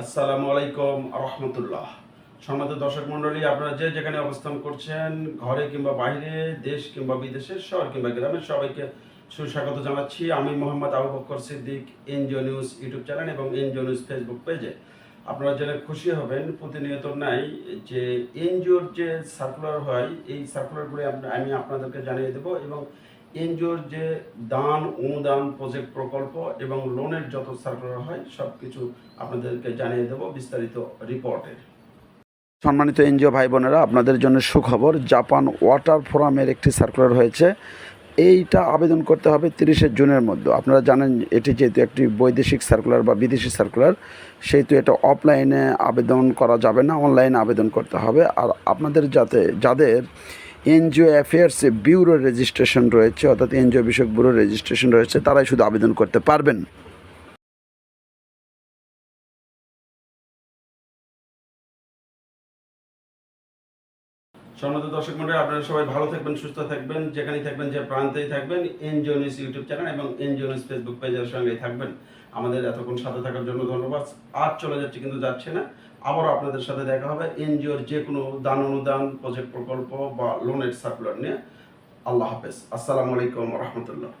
আসসালামু আলাইকুম রহমতুল্লাহ। সম্মানিত দর্শক মণ্ডলী, আপনারা যে যেখানে অবস্থান করছেন, ঘরে কিংবা বাইরে, দেশ কিংবা বিদেশে শহর কিংবা গ্রামের সবাইকে সুস্বাগত জানাচ্ছি। আমি Mohammad Abu Bakar Siddique, NGO news YouTube channel এবং এনজিও নিউজ ফেসবুক পেজে। আপনারা জেনে খুশি হবেন, প্রতিনিয়ত নাই, যে এনজিওর যে সার্কুলার হয়, এই সার্কুলারগুলি আমি আপনাদেরকে জানিয়ে দেব এবং এনজিওর যে দান, অনুদান প্রজেক্ট প্রকল্প এবং লোনের যত সার্কুলার হয় সব কিছু আপনাদেরকে জানিয়ে দেব বিস্তারিত রিপোর্টে সম্মানিত এনজিও ভাই বোনেরা আপনাদের জন্য সুখবর, জাপান ওয়াটার ফোরামের একটি সার্কুলার হয়েছে। এইটা আবেদন করতে হবে তিরিশে জুনের মধ্যে। আপনারা জানেন, এটি যেহেতু একটি বৈদেশিক সার্কুলার বা বিদেশি সার্কুলার সেহেতু এটা অফলাইনে আবেদন করা যাবে না অনলাইনে আবেদন করতে হবে। আর আপনাদের যাতে, যাদের এনজিও অ্যাফেয়ার্সে ব্যুরো রেজিস্ট্রেশন রয়েছে, অর্থাৎ এনজিও বিষয়ক ব্যুরো রেজিস্ট্রেশন রয়েছে, তারাই শুধু আবেদন করতে পারবেন। সম্মানিত দর্শক মন্ডলী, আপনারা সবাই ভালো থাকবেন, সুস্থ থাকবেন, যেখানেই থাকবেন যে প্রান্তেই থাকবেন এনজিও ইউটিউব চ্যানেল এবং এনজিও নিউজ ফেসবুক পেজের সঙ্গেই থাকবেন। আমাদের এতক্ষণ সাথে থাকার জন্য ধন্যবাদ। আজ চলে যাচ্ছে, কিন্তু যাচ্ছে না। আবারও আপনাদের সাথে দেখা হবে এনজিওর যে কোনো দান অনুদান, প্রজেক্ট প্রকল্প বা লোনের সার্কুলার নিয়ে। আল্লাহ হাফেজ। আসসালামু আলাইকুম রহমতুল্লাহ।